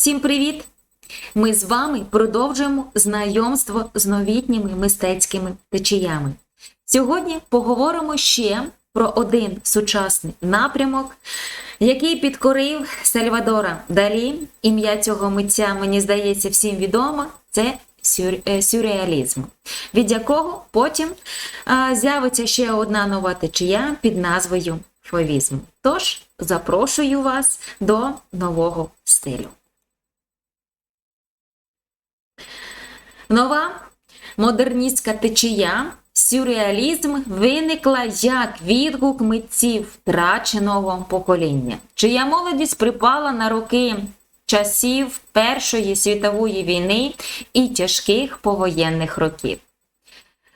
Всім привіт! Ми з вами продовжуємо знайомство з новітніми мистецькими течіями. Сьогодні поговоримо ще про один сучасний напрямок, який підкорив Сальвадора Далі. Ім'я цього митця, мені здається, всім відомо. Це е, сюрреалізм, від якого потім з'явиться ще одна нова течія під назвою фовізм. Тож запрошую вас до нового стилю. Нова модерністська течія, сюрреалізм виникла як відгук митців втраченого покоління, чия молодість припала на роки часів Першої світової війни і тяжких повоєнних років.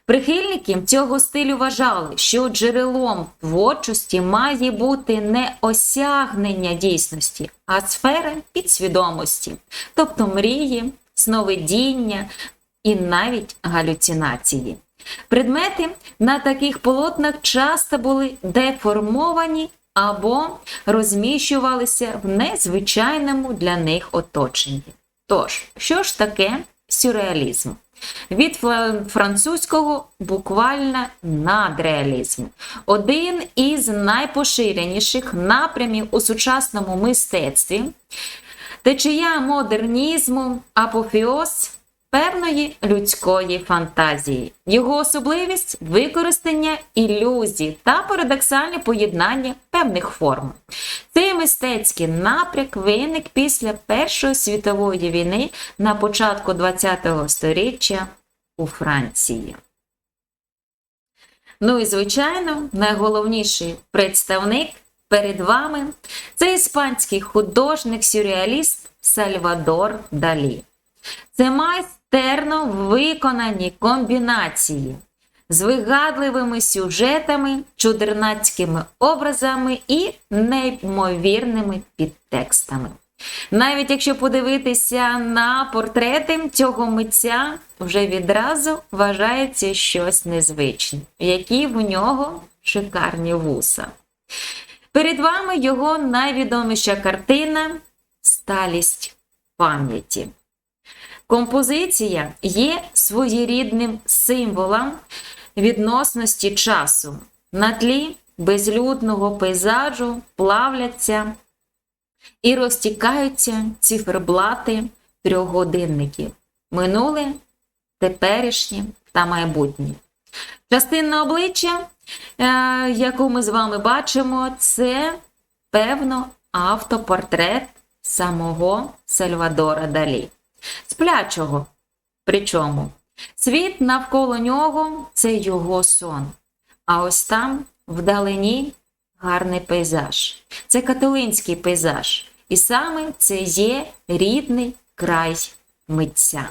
Прихильники цього стилю вважали, що джерелом творчості має бути не осягнення дійсності, а сфера підсвідомості, тобто мрії, сновидіння і навіть галюцинації. Предмети на таких полотнах часто були деформовані або розміщувалися в незвичайному для них оточенні. Тож, що ж таке сюрреалізм? Від французького буквально надреалізм. Один із найпоширеніших напрямів у сучасному мистецтві, течія модернізму, апофеоз певної людської фантазії. Його особливість використання ілюзій та парадоксальне поєднання певних форм. Цей мистецький напряк виник після Першої світової війни на початку ХХ століття у Франції. Ну і звичайно, найголовніший представник перед вами це іспанський художник-сюрреаліст Сальвадор Далі. Це майстерно виконані комбінації з вигадливими сюжетами, чудернацькими образами і неймовірними підтекстами. Навіть якщо подивитися на портрети цього митця, вже відразу вважається щось незвичне, які в нього шикарні вуса. Перед вами його найвідоміша картина Сталість пам'яті. Композиція є своєрідним символом відносності часу. На тлі безлюдного пейзажу плавляться і розтікаються циферблати трьохгодинників минуле, теперішнє та майбутнє. Частина обличчя, е, яку ми з вами бачимо, це певно автопортрет самого Сальвадора Далі. Сплячого. Причому світ навколо нього це його сон. А ось там, вдалині, гарний пейзаж. Це католинський пейзаж. І саме це є рідний край митця.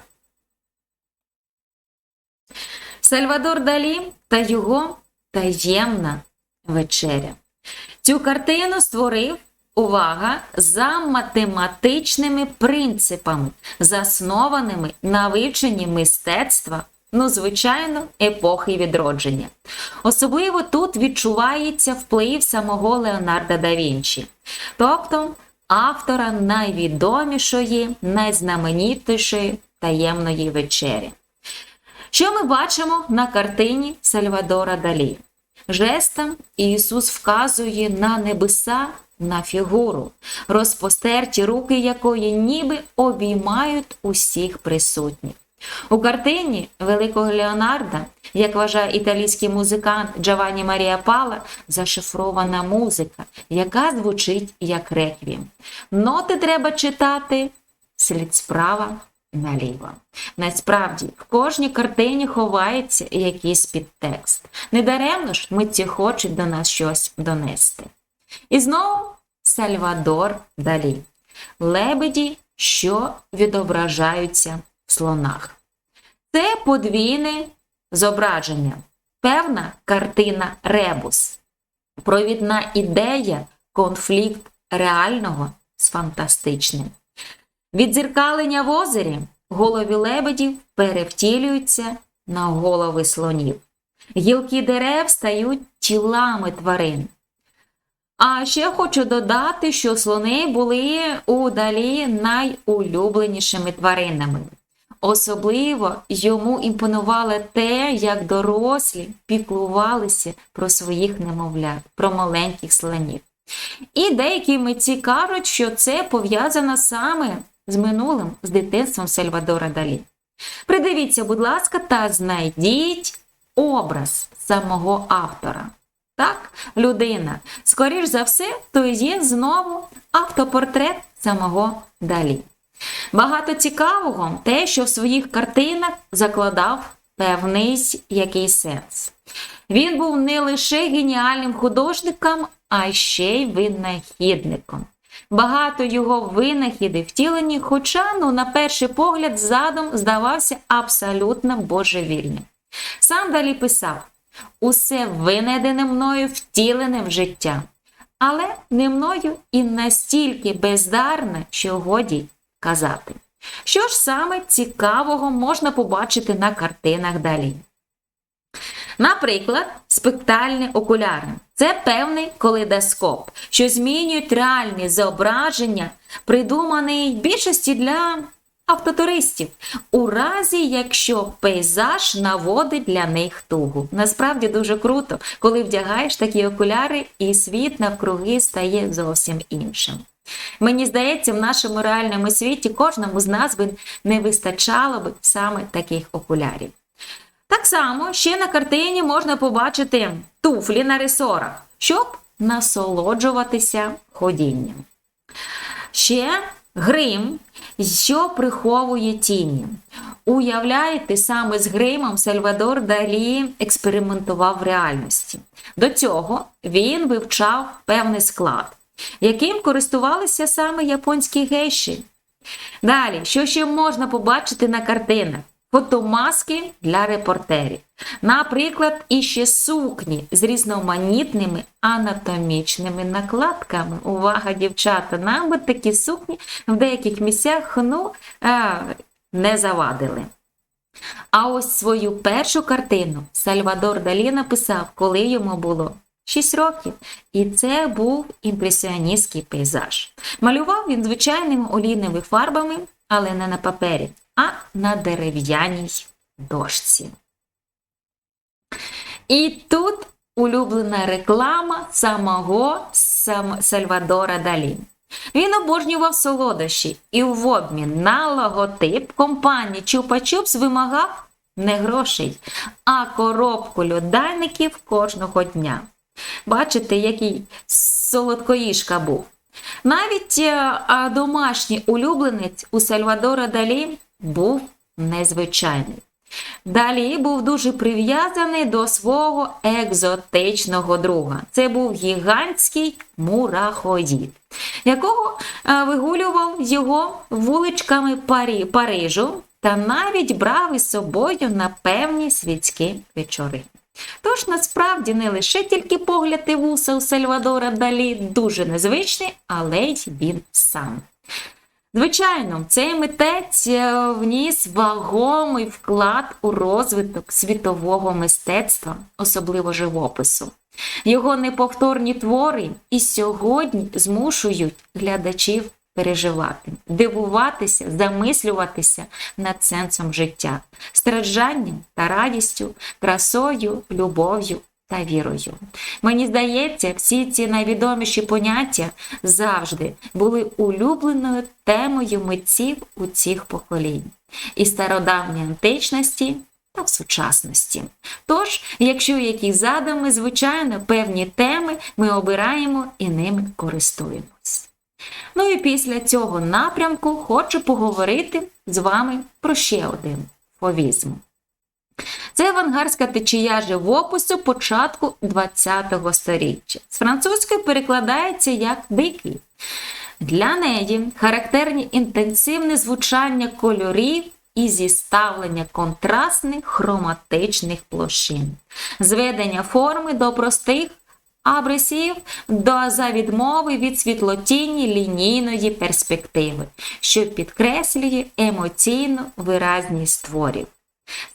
Сальвадор Далі та його таємна вечеря. Цю картину створив увага за математичними принципами, заснованими на вивченні мистецтва, ну, звичайно, епохи відродження. Особливо тут відчувається вплив самого Леонардо да Вінчі, тобто автора найвідомішої, найзнаменітішої таємної вечері. Що ми бачимо на картині Сальвадора Далі? Жестом Ісус вказує на небеса, на фігуру, розпостерті руки якої ніби обіймають усіх присутніх. У картині Великого Леонарда, як вважає італійський музикант Джованні Марія Пала, зашифрована музика, яка звучить як реквієм. Ноти треба читати слід справа наліво. Насправді, в кожній картині ховається якийсь підтекст. Недаремно ж митці хочуть до нас щось донести. І знову Сальвадор Далі. Лебеді, що відображаються в слонах. Це подвійне зображення, певна картина ребус, провідна ідея, конфлікт реального з фантастичним. Відзеркалення в озері голові лебедів перевтілюються на голови слонів. Гілки дерев стають тілами тварин. А ще хочу додати, що слони були удалі найулюбленішими тваринами. Особливо йому імпонувало те, як дорослі піклувалися про своїх немовлят, про маленьких слонів. І деякі митці кажуть, що це пов'язано саме з минулим, з дитинством Сальвадора Далі. Придивіться, будь ласка, та знайдіть образ самого автора. Так, людина, скоріш за все, то є знову автопортрет самого Далі. Багато цікавого те, що в своїх картинах закладав певний якийсь сенс. Він був не лише геніальним художником, а ще й винахідником. Багато його винахідів втілені, хоча, ну, на перший погляд, задум здавався абсолютно божевільним. Сам далі писав: усе винайдене мною втілене в життя, але не мною і настільки бездарне, що годі казати. Що ж саме цікавого можна побачити на картинах далі? Наприклад, спектальні окуляри це певний калейдоскоп, що змінюють реальні зображення, придуманий більшості для автотуристів, у разі, якщо пейзаж наводить для них тугу. Насправді дуже круто, коли вдягаєш такі окуляри, і світ навкруги стає зовсім іншим. Мені здається, в нашому реальному світі кожному з нас би не вистачало б саме таких окулярів. Так само ще на картині можна побачити туфлі на ресорах, щоб насолоджуватися ходінням. Ще грим, що приховує тіні. Уявляєте, саме з гримом Сальвадор Далі експериментував в реальності. До цього він вивчав певний склад, яким користувалися саме японські гейші. Далі, що ще можна побачити на картинах? Фотомаски для репортерів. Наприклад, іще сукні з різноманітними анатомічними накладками. Увага, дівчата! Нам би такі сукні в деяких місцях ну, не завадили. А ось свою першу картину Сальвадор Далі написав, коли йому було 6 років. І це був імпресіоністський пейзаж. Малював він звичайними олійними фарбами, але не на папері а на дерев'яній дошці. І тут улюблена реклама самого Сальвадора Далі. Він обожнював солодощі і в обмін на логотип компанії Чупа-Чупс вимагав не грошей, а коробку льодальників кожного дня. Бачите, який солодкоїжка був. Навіть е, домашній улюбленець у Сальвадора Далі був незвичайний. Далі був дуже прив'язаний до свого екзотичного друга. Це був гігантський мурахоїд, якого е, вигулював його вуличками Парі, Парижу та навіть брав із собою на певні світські вечори. Тож насправді не лише тільки погляд і вуса у Сальвадора Далі дуже незвичний, але й він сам. Звичайно, цей митець е, вніс вагомий вклад у розвиток світового мистецтва, особливо живопису. Його неповторні твори і сьогодні змушують глядачів переживати, дивуватися, замислюватися над сенсом життя, стражданням та радістю, красою, любов'ю та вірою. Мені здається, всі ці найвідоміші поняття завжди були улюбленою темою митців у цих поколінь і стародавньої античності. Та в сучасності. Тож, якщо які задами, звичайно, певні теми ми обираємо і ними користуємось. Ну і після цього напрямку хочу поговорити з вами про ще один фовізм. Це авангардська течія живопису початку ХХ століття. З французької перекладається як дикий. Для неї характерні інтенсивне звучання кольорів і зіставлення контрастних хроматичних площин, зведення форми до простих абресів до за відмови від світлотінні лінійної перспективи, що підкреслює емоційну виразність творів.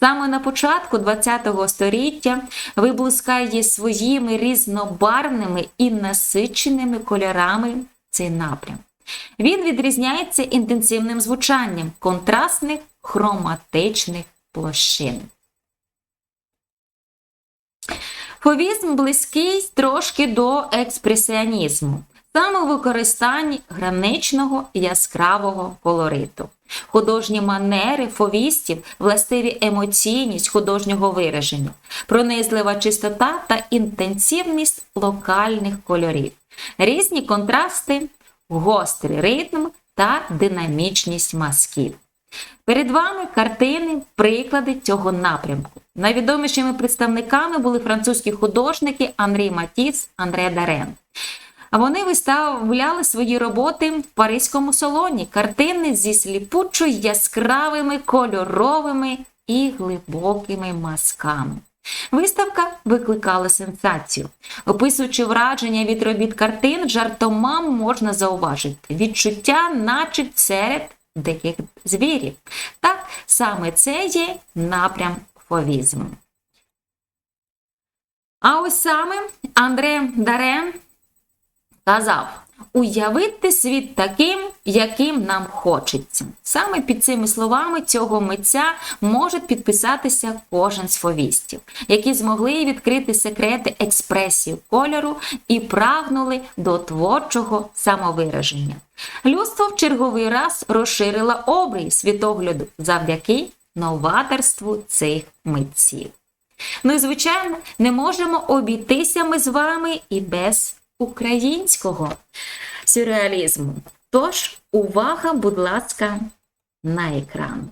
Саме на початку ХХ століття виблискає своїми різнобарвними і насиченими кольорами цей напрям. Він відрізняється інтенсивним звучанням контрастних хроматичних площин. Фовізм близький трошки до експресіонізму, саме у використанні граничного яскравого колориту. Художні манери фовістів властиві емоційність художнього вираження, пронизлива чистота та інтенсивність локальних кольорів, різні контрасти, гострий ритм та динамічність мазків. Перед вами картини, приклади цього напрямку. Найвідомішими представниками були французькі художники Андрій Матіц, Андре Дарен. А вони виставляли свої роботи в Паризькому салоні, картини зі сліпучо яскравими, кольоровими і глибокими мазками. Виставка викликала сенсацію. Описуючи враження від робіт картин, жартома можна зауважити відчуття, наче серед диких звірів. Так, саме це є напрям фовізму. А ось саме Андре Дарен казав уявити світ таким, яким нам хочеться. Саме під цими словами цього митця може підписатися кожен з фовістів, які змогли відкрити секрети експресії кольору і прагнули до творчого самовираження. Людство в черговий раз розширило обрій світогляду завдяки новаторству цих митців. Ну і, звичайно, не можемо обійтися ми з вами і без українського сюрреалізму. Тож, увага, будь ласка, на екран.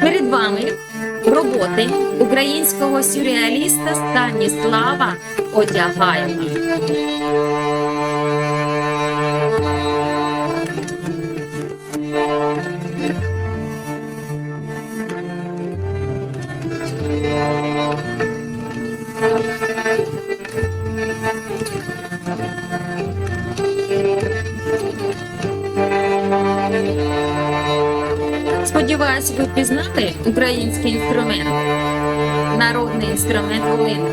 Перед вами роботи українського сюрреаліста Станіслава Одягаєва. Ви український інструмент. Народний інструмент волини.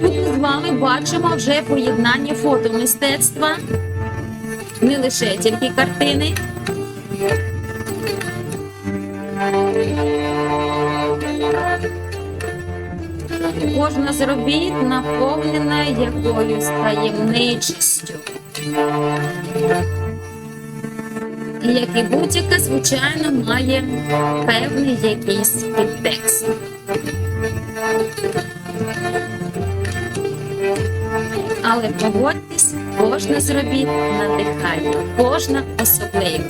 Тут ми з вами бачимо вже поєднання фотомистецтва, не лише тільки картини. Кожна з робіт наповнена якоюсь таємничістю. І як і будь-яка, звичайно, має певний якийсь підтекст. Але погодьтесь, кожна з робіт надихає, кожна особлива.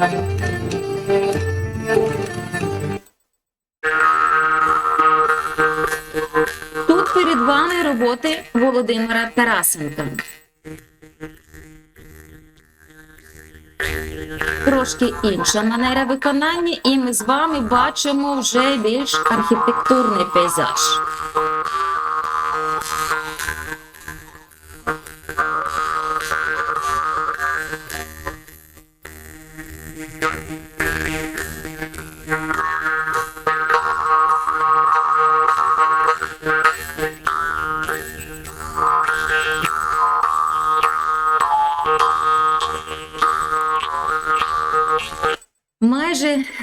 Тут перед вами роботи Володимира Тарасенка. Трошки інша манера виконання, і ми з вами бачимо вже більш архітектурний пейзаж. Майже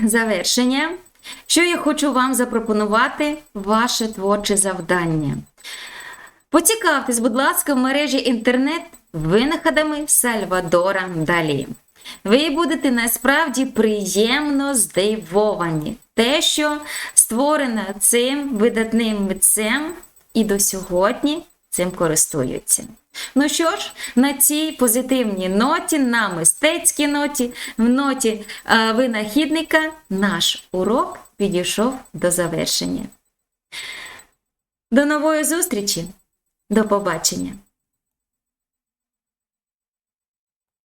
завершення. Що я хочу вам запропонувати ваше творче завдання. Поцікавтесь, будь ласка, в мережі інтернет винаходами Сальвадора Далі. Ви будете насправді приємно здивовані. Те, що створено цим видатним митцем і до сьогодні цим користуються. Ну що ж, на цій позитивній ноті, на мистецькій ноті, в ноті е, винахідника, наш урок підійшов до завершення. До нової зустрічі, до побачення!